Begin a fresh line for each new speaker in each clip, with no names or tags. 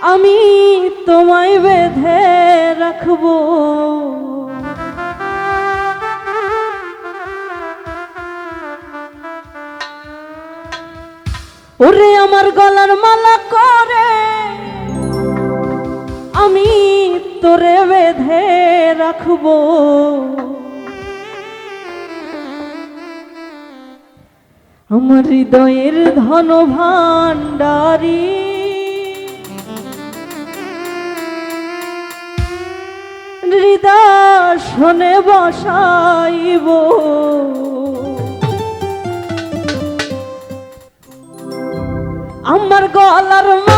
আমি তোমায় বেঁধে রাখব। ওরে আমার গলার মালা করে, আমি তোরে বেঁধে রাখব। আমার হৃদয়ের ধন ভাণ্ডারী হৃদয় বসাইব। আমার গলার মালা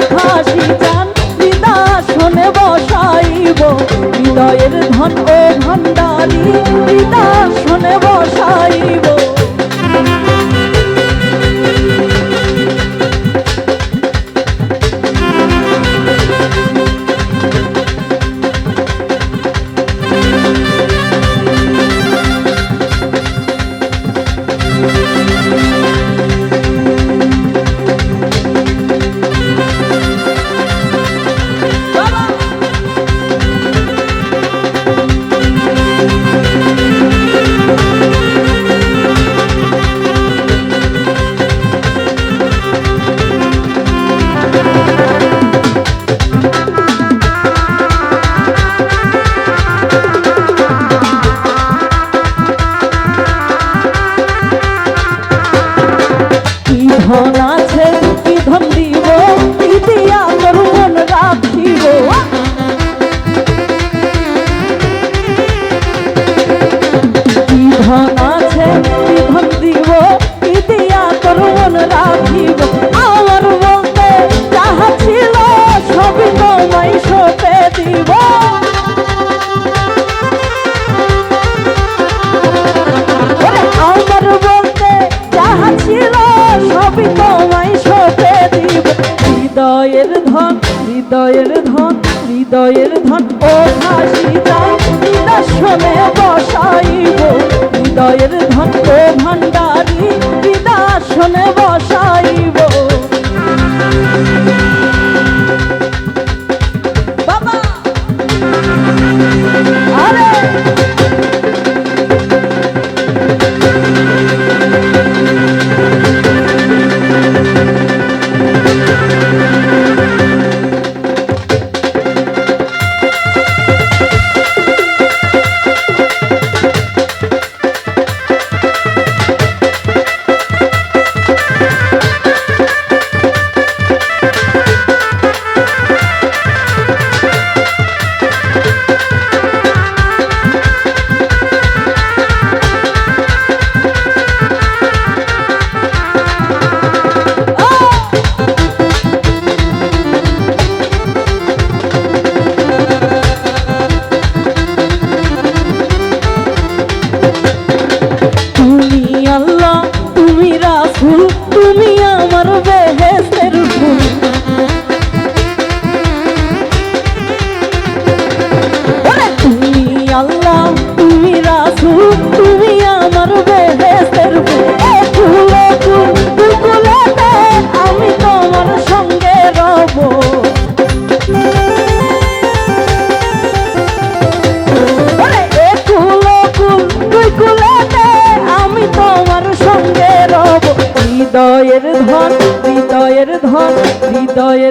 আছে কি ধন দিব কি দিয়া তোর মন রাখিব? আমার বলতে যাহা ছিল সবই তোমায় সপে দিব। আমার বলতে যাহা ছিল সবই তোমায় সপে দিব। হৃদয়ের ধন হৃদয়ের ধন হৃদয়ের ধন, ও হাসি যান বসাইব। হৃদয়ের ধন ভণ্ডারী বিদাসনে হৃদর্শনে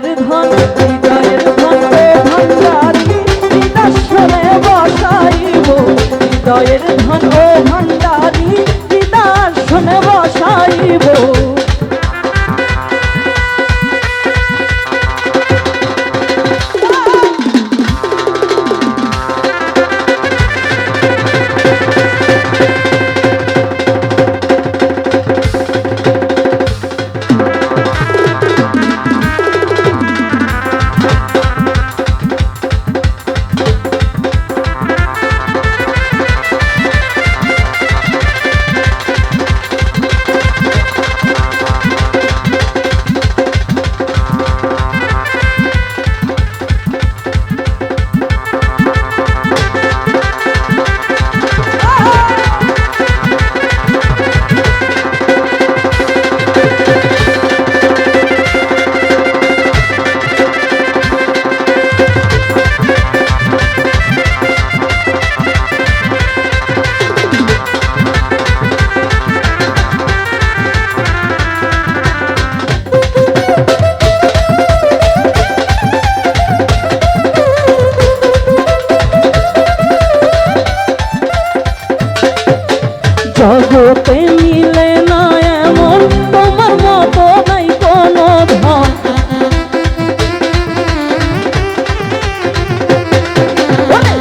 ধন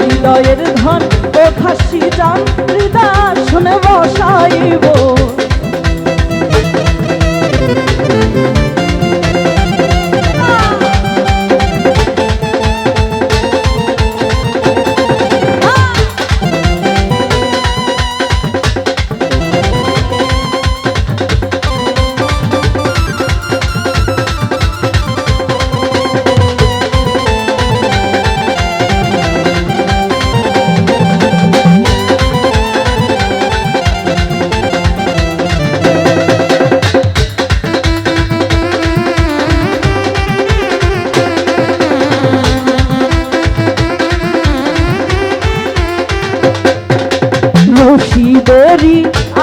হৃদয়ের ধন ও খাসি টান হৃদয় শুনে বসাইব।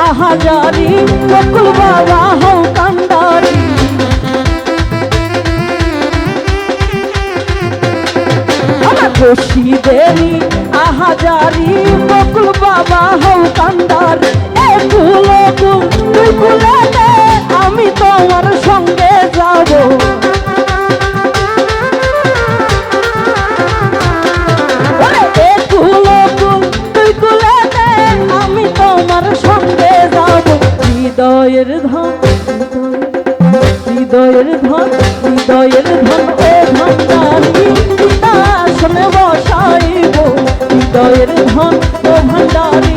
আহাজারি বকুল বাবা হও কান্দারি আমার মুর্শিদেরি আহাজারি, বকুল বাবা হও কান্দার এ কুল তুই কুলে হৃদয়ের ধন হৃদয়ের ধন হৃদয়ের ধন ও ভণ্ডারী হৃদাসনে বসাইব হৃদয়ের ধন ও ভান্ডারি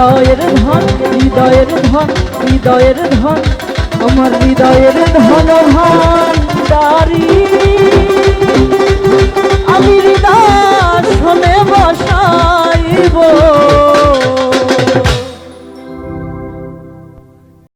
হৃদয়ের ধন হৃদয়ের ধন হৃদয়ের ধন আমার হৃদয়ের ধন ধন দারি। আমি হৃদয় বসাইব।